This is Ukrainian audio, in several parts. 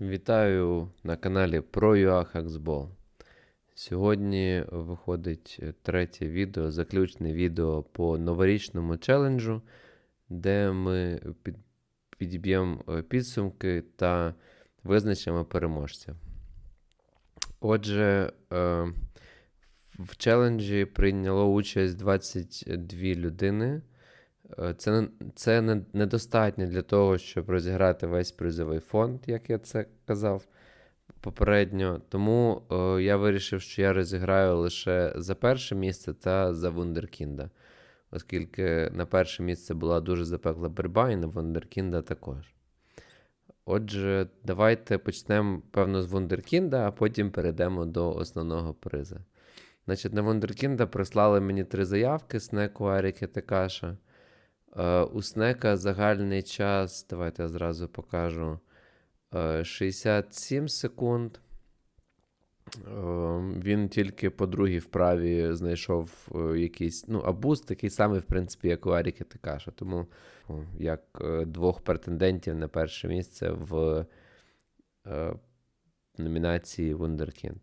Вітаю на каналі ProUA Hacksball. Сьогодні виходить третє відео, заключне відео по новорічному челенджу, де ми підіб'ємо е, підсумки та визначимо переможця. Отже, е, в челенджі прийняло участь 22 людини. Е, Це, це не- недостатньо для того, щоб розіграти весь призовий фонд, як я це казав попередньо. Тому е, я вирішив, що я розіграю лише за перше місце та за Вундеркінда, оскільки на перше місце була дуже запекла боротьба, і на Вундеркінда також. Отже, давайте почнемо, певно, з Вундеркінда, а потім перейдемо до основного приза. Значить, на Вундеркінда прислали мені три заявки: Снеку, Аріки та Каша. Е, У Снека загальний час, давайте я зразу покажу. е, 67 секунд. Е, Він тільки по другій вправі знайшов е, якийсь, ну, абуз, такий самий, в принципі, як у Аріки Текаша. Тому як е, двох претендентів на перше місце в е, номінації Wunderkind.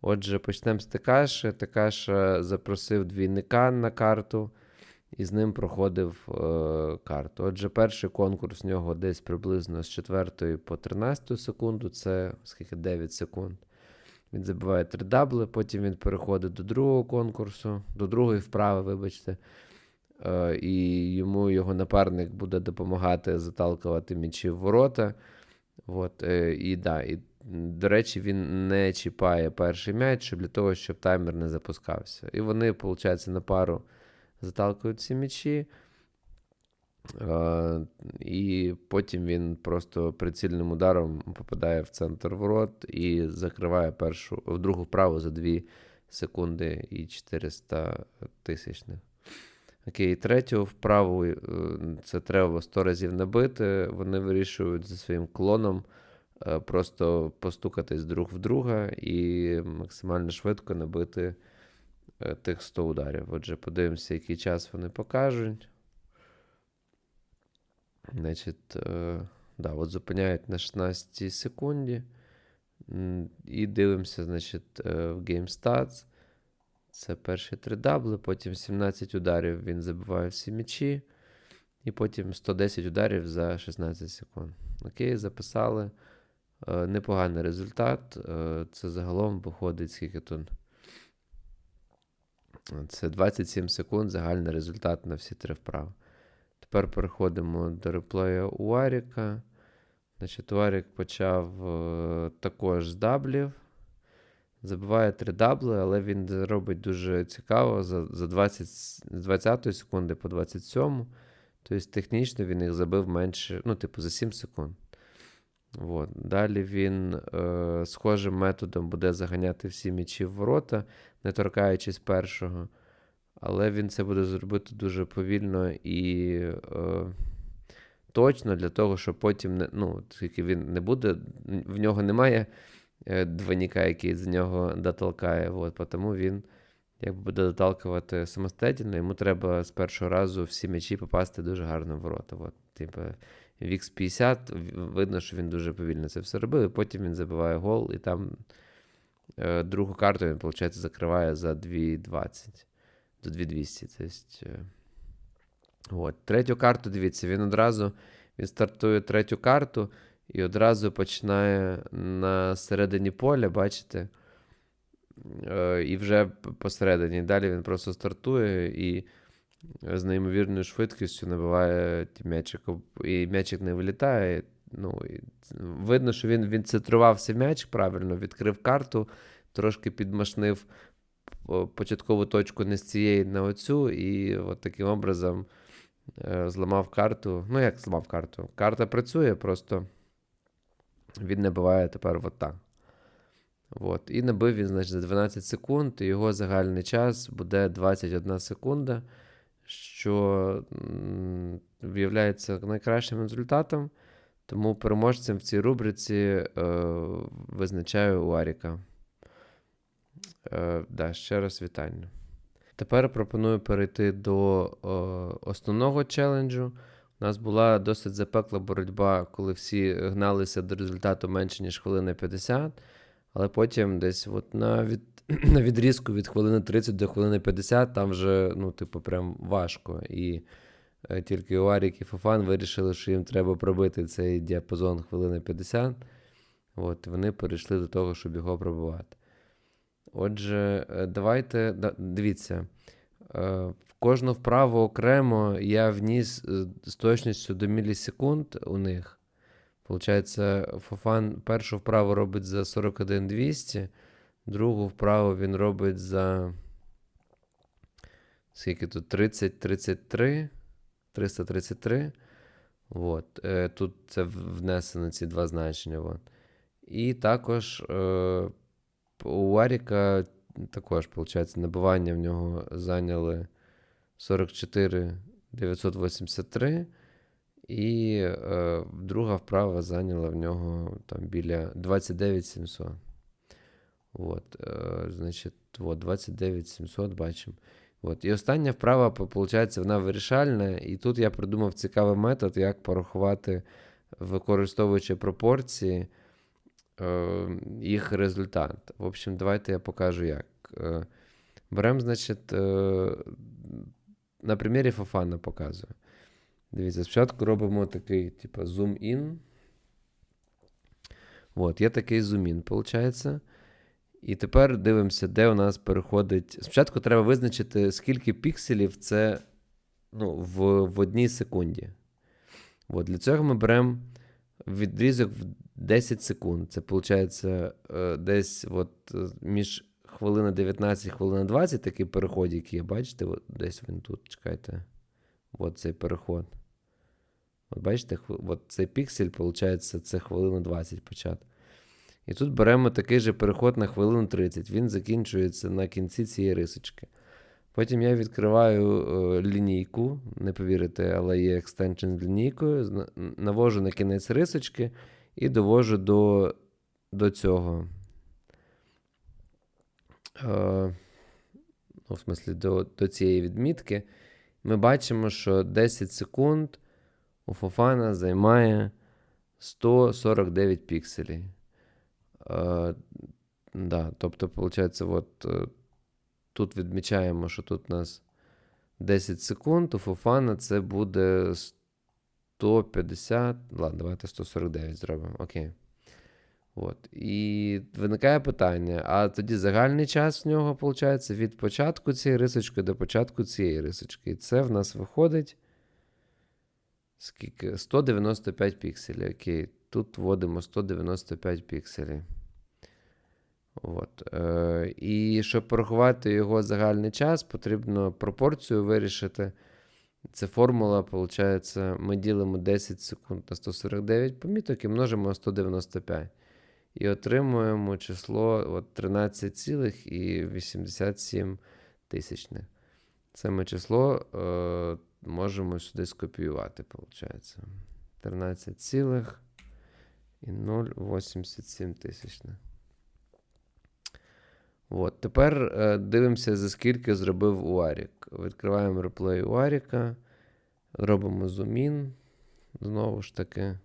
Отже, почнемо з Текаші. Текаша запросив двійника на карту і з ним проходив е, карту. Отже, перший конкурс в нього десь приблизно з 4 по 13 секунду, це скільки 9 секунд. Він забиває три дабли, потім він переходить до другого конкурсу, до другої вправи, вибачте. Е, і йому його напарник буде допомагати заталкувати м'ячі в ворота. От, е, і, да, і, до речі, він не чіпає перший м'яч щоб для того, щоб таймер не запускався. І вони, виходить, на пару заталкують ці м'ячі. Е, і потім він просто прицільним ударом попадає в центр ворот і закриває першу, в другу вправу за 2 секунди і 400 тисячних. Окей, третю вправу е, це треба 100 разів набити. Вони вирішують за своїм клоном е, просто постукатись друг в друга і максимально швидко набити тих 100 ударів. Отже, подивимося, який час вони покажуть. Значить, е, да, от зупиняють на 16 секунді. І дивимося, значить, е, в GameStats. Це перші три дабли, потім 17 ударів він забиває всі м'ячі. І потім 110 ударів за 16 секунд. Окей, записали. Е, Непоганий результат. Е, Це загалом виходить скільки тут. Це 27 секунд, загальний результат на всі три вправи. Тепер переходимо до реплею у Аріка. Значить, Уарік почав е, також з даблів. Забиває три дабли, але він робить дуже цікаво за, за 20, з 20 секунди по 27. Тобто технічно він їх забив менше, ну, типу, за 7 секунд. От. Далі він е, схожим методом буде заганяти всі м'ячі в ворота, не торкаючись першого. Але він це буде зробити дуже повільно і е, точно для того, щоб потім не, ну, оскільки він не буде, в нього немає е, двойника, який з нього дотолкає. От, тому він якби буде доталкувати самостоятельно, йому треба з першого разу всі м'ячі попасти дуже гарно в ворота. От, типу, в X50 видно, що він дуже повільно це все робив, і потім він забиває гол, і там е, другу карту він, виходить, закриває за 2.20 до 2200. Тобто, е, от. Третю карту, дивіться, він одразу він стартує третю карту і одразу починає на середині поля, бачите? Е, і вже посередині. Далі він просто стартує і з неймовірною швидкістю набиває м'ячик. І м'ячик не вилітає. Ну, і видно, що він відцентрувався м'яч правильно, відкрив карту, трошки підмашнив початкову точку не з цієї на оцю, і от таким образом е, зламав карту. Ну, як зламав карту? Карта працює, просто він набиває тепер от так. От. І набив він, значить, за 12 секунд, і його загальний час буде 21 секунда, що виявляється найкращим результатом. Тому переможцем в цій рубриці е, визначаю Уаріка. Е, да, ще раз вітання. Тепер пропоную перейти до е, основного челенджу. У нас була досить запекла боротьба, коли всі гналися до результату менше, ніж хвилини 50, але потім десь от на, від, на відрізку від хвилини 30 до хвилини 50 там вже, ну, типу, прям важко. І е, тільки Уарік і Фофан вирішили, що їм треба пробити цей діапазон хвилини 50. От, вони перейшли до того, щоб його пробувати. Отже, е, давайте дивіться. Е, В кожну вправу окремо я вніс з точністю до мілісекунд у них. Получається, Фофан першу вправу робить за 41 200, другу вправу він робить за. Скільки тут? 30, 33, 333. От. Е, Тут це внесено ці два значення. От. І також е, у Аріка також, виходить, набивання в нього зайняли 44 983. І е, друга вправа зайняла в нього там біля 29 700. От, е, значить, от, 29 700 бачимо. От. І остання вправа, виходить, вона вирішальна. І тут я придумав цікавий метод, як порахувати, використовуючи пропорції, е, їх результат. В общем, давайте я покажу як. Е, беремо, значить, е, на примірі Фофана показую. Дивіться, спочатку робимо такий, типу, zoom-in. От, є такий zoom-in, виходить. І тепер дивимося, де у нас переходить. Спочатку треба визначити, скільки пікселів це ну, в, в одній секунді. От, для цього ми беремо відрізок в 10 секунд. Це виходить е, десь от, між хвилина 19 і хвилина 20 такий переход, який є, бачите, от, десь він тут, чекайте. От цей переход. От бачите, от цей піксель, виходить, це хвилина 20 початок. І тут беремо такий же переход на хвилину 30. Він закінчується на кінці цієї рисочки. Потім я відкриваю е, лінійку, не повірите, але є екстеншн з лінійкою, навожу на кінець рисочки і довожу до, до цього. Е, ну, в смислі, до, до цієї відмітки. Ми бачимо, що 10 секунд у Фофана займає 149 пікселів. Е, да, тобто, виходить, от, е, тут відмічаємо, що тут у нас 10 секунд, у Фофана це буде 150. Ладно, давайте 149 зробимо. Окей. От. І виникає питання: а тоді загальний час в нього, виходить, від початку цієї рисочки до початку цієї рисочки. І це в нас виходить. Скільки? 195 пікселів. Окей. Тут вводимо 195 пікселів. От. Е, і щоб порахувати його загальний час, потрібно пропорцію вирішити. Це формула, виходить, ми ділимо 10 секунд на 149 поміток і множимо на 195. І отримуємо число от 13,87 тисячних. Це ми число е, можемо сюди скопіювати, виходить. 13,087 тисячних. От, тепер е, дивимося, за скільки зробив Уарік. Відкриваємо реплей Уаріка, робимо зумін. Знову ж таки.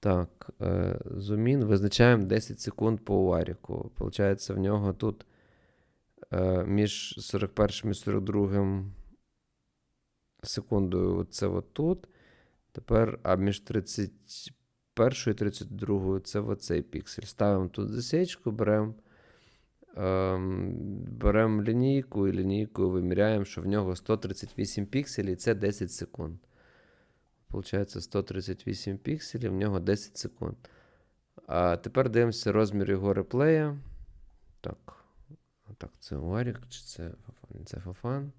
Так, е, зумін. Визначаємо 10 секунд по Уаріку. Получається, в нього тут е, між 41 і 42 секундою це от тут. Тепер, а між 31 і 32 це оцей піксель. Ставимо тут засічку, беремо. Ем, беремо лінійку і лінійкою виміряємо, що в нього 138 пікселів, це 10 секунд. Получається 138 пікселів, в нього 10 секунд. А тепер дивимося розмір його реплея. Так. Так, це Уарік, чи це Фафан? Це Фафан.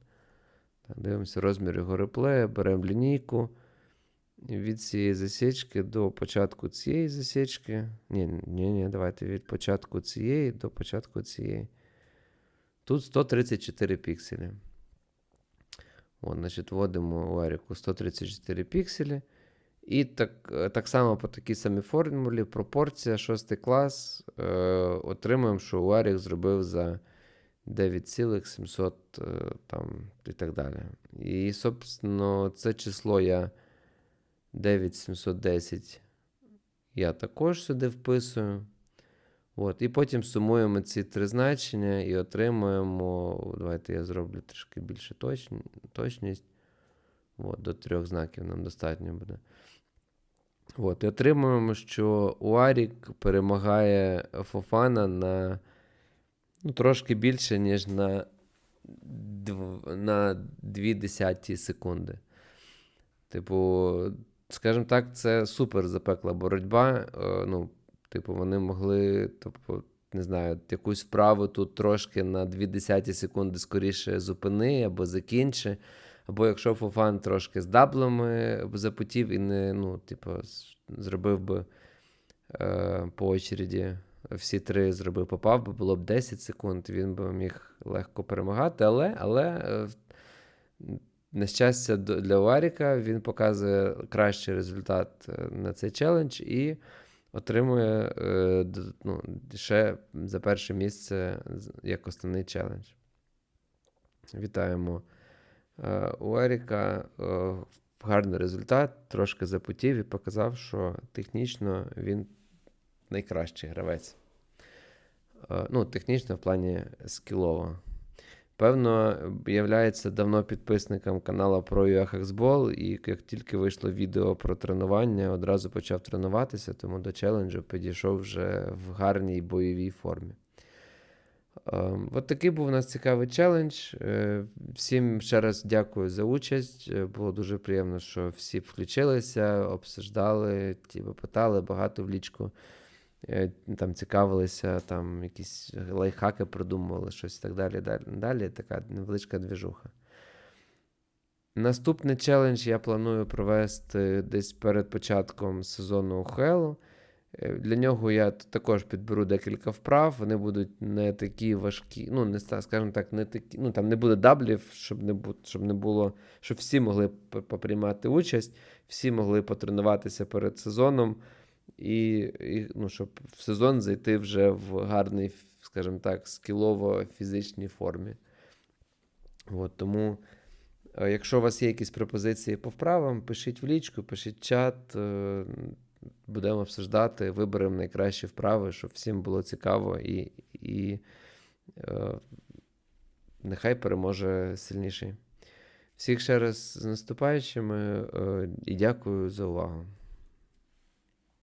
Дивимося розмір його реплея, беремо лінійку. Від цієї засічки до початку цієї засічки. Ні, ні, ні, давайте від початку цієї до початку цієї. Тут 134 пікселі. От, значить, вводимо у Аріку 134 пікселі. І так так само по такій самій формулі, пропорція 6 клас. Е, Отримуємо, що Уарік зробив за 9,700 е, там і так далі. І, собственно, це число я 9710 я також сюди вписую. От, і потім сумуємо ці три значення і отримуємо. Давайте я зроблю трішки більше точні, точність. От, до трьох знаків нам достатньо буде. От, і отримуємо, що Уарік перемагає Фофана на ну, трошки більше, ніж на, на 2 десяті секунди. Типу, скажімо так, це супер запекла боротьба. Е, Ну, типу, вони могли, тобто, не знаю, якусь вправу тут трошки на 2 десяті секунди скоріше зупини або закінчи. Або якщо Фофан трошки з даблами запотів і не, ну, типу, зробив би е, по очереді всі три зробив, попав би, було б 10 секунд, він би міг легко перемагати. Але, але е, на щастя, для Уаріка він показує кращий результат е, на цей челендж і отримує е, ну, ще за перше місце як основний челендж. Вітаємо Уаріка. Гарний результат, трошки запотів і показав, що технічно він найкращий гравець. Е, Ну, технічно в плані скілово. Певно, являється давно підписником каналу про UAHXBall, і як тільки вийшло відео про тренування, одразу почав тренуватися, тому до челенджу підійшов вже в гарній бойовій формі. Ем, От такий був у нас цікавий челендж. Е, Всім ще раз дякую за участь. Е, Було дуже приємно, що всі включилися, обсуждали, типу, питали багато в лічку. Е, Там цікавилися, там якісь лайфхаки продумували, щось і так далі. Далі, далі така невеличка двіжуха. Наступний челендж я планую провести десь перед початком сезону УХЛ. Е, Для нього я також підберу декілька вправ. Вони будуть не такі важкі, ну, не скажімо так, не такі, ну там не буде даблів, щоб не, бу- щоб не було, щоб всі могли поприймати участь, всі могли потренуватися перед сезоном, і, і ну, щоб в сезон зайти вже в гарний, скажімо так, скілово-фізичній формі. От, тому, е, якщо у вас є якісь пропозиції по вправам, пишіть в лічку, пишіть чат. е, Будемо обсуждати, виберемо найкращі вправи, щоб всім було цікаво і, і е, нехай переможе сильніший. Всіх ще раз з наступаючими е, і дякую за увагу.